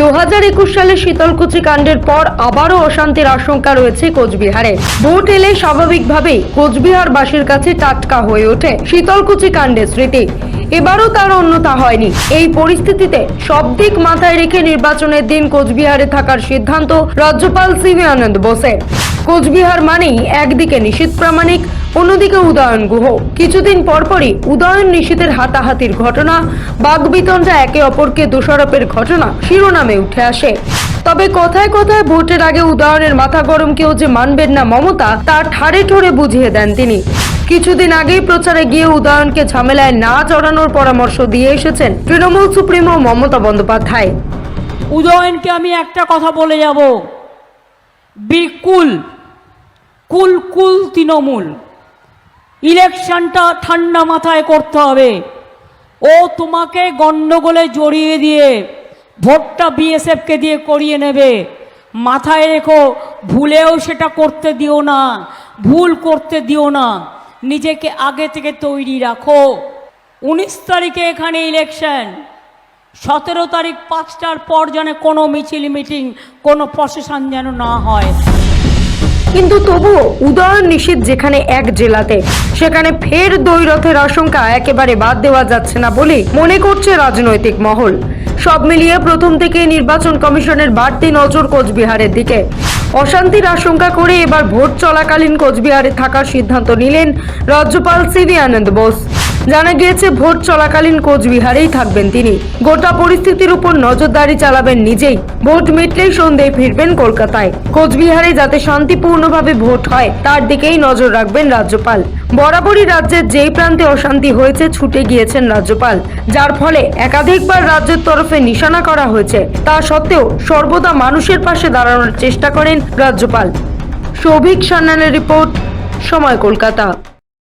দু হাজার একুশ সালে শীতলকুচি কাণ্ডের পর আবারও অশান্তির আশঙ্কা রয়েছে কোচবিহারে। ভোট এলে স্বাভাবিকভাবেই কোচবিহারবাসীর কাছে টাটকা হয়ে ওঠে শীতলকুচি কাণ্ডের স্মৃতি। এবারও তার অন্যথা হয়নি। এই পরিস্থিতিতে সব দিক মাথায় রেখে নির্বাচনের দিন কোচবিহারে থাকার সিদ্ধান্ত রাজ্যপাল সিভি আনন্দ বোসের। কোচবিহার মানেই একদিকে নিশীত প্রামাণিক, অন্যদিকে উদয়ন গুহ। কিছুদিন পরপরই উদয়ন নিশীতের হাতাহাতির ঘটনা, বাগবিতণ্ডা একে অপরকে দোষারোপের ঘটনা শিরোনামে উঠে আসে। তবে কথায় কথায় ভোটের আগে উদয়নের মাথা গরম কেউ যে মানবেন না মমতা, তার ঠাড়ে ঠোড়ে বুঝিয়ে দেন তিনি। কিছুদিন আগেই প্রচারে গিয়ে উদয়নকে ঝামেলায় না চড়ানোর পরামর্শ দিয়ে এসেছেন তৃণমূল সুপ্রিমো মমতা বন্দ্যোপাধ্যায়। উদয়নকে আমি একটা কথা বলে যাব। বিকুল কুল কুল তৃণমূল। ইলেকশনটা ঠান্ডা মাথায় করতে হবে। ও তোমাকে গণ্ডগোলে জড়িয়ে দিয়ে ভোটটা বিএসএফকে দিয়ে করিয়ে নেবে। মাথায় রেখো, ভুলেও সেটা করতে দিও না, ভুল করতে দিও না। নিজেকে আগে থেকে তৈরি রাখো। উনিশ তারিখে এখানে ইলেকশন সতেরো তারিখ পাঁচটার পর যেন কোনো মিছিল মিটিং কোনো প্রসেশন যেন না হয়। কিন্তু তবুও উদয়ন নিষেধ যেখানে এক জেলাতে, সেখানে ফের দৈরথের আশঙ্কা একেবারে বাদ দেওয়া যাচ্ছে না বলে মনে করছে রাজনৈতিক মহল। সব মিলিয়ে প্রথম থেকে নির্বাচন কমিশনের বাড়তি নজর কোচবিহারের দিকে। অশান্তির আশঙ্কা করে এবার ভোট চলাকালীন কোচবিহারে থাকার সিদ্ধান্ত নিলেন রাজ্যপাল সিবি আনন্দ বোস। জানা গিয়েছে, ভোট চলাকালীন কোচবিহারেই থাকবেন তিনি। গোটা পরিস্থিতির উপর নজরদারি চালাবেন নিজেই। ভোট মিটলেই সন্ধ্যায় ফিরবেন কলকাতায়। কোচবিহারে যাতে শান্তিপূর্ণভাবে ভোট হয়, তার দিকেই নজর রাখবেন রাজ্যপাল। বরাবরই রাজ্যের যেই প্রান্তে অশান্তি হয়েছে, ছুটে গিয়েছেন রাজ্যপাল। যার ফলে একাধিকবার রাজ্যের তরফে নিশানা করা হয়েছে। তা সত্ত্বেও সর্বদা মানুষের পাশে দাঁড়ানোর চেষ্টা করেন রাজ্যপাল। সৌভিক সান্যালের রিপোর্ট, সময় কলকাতা।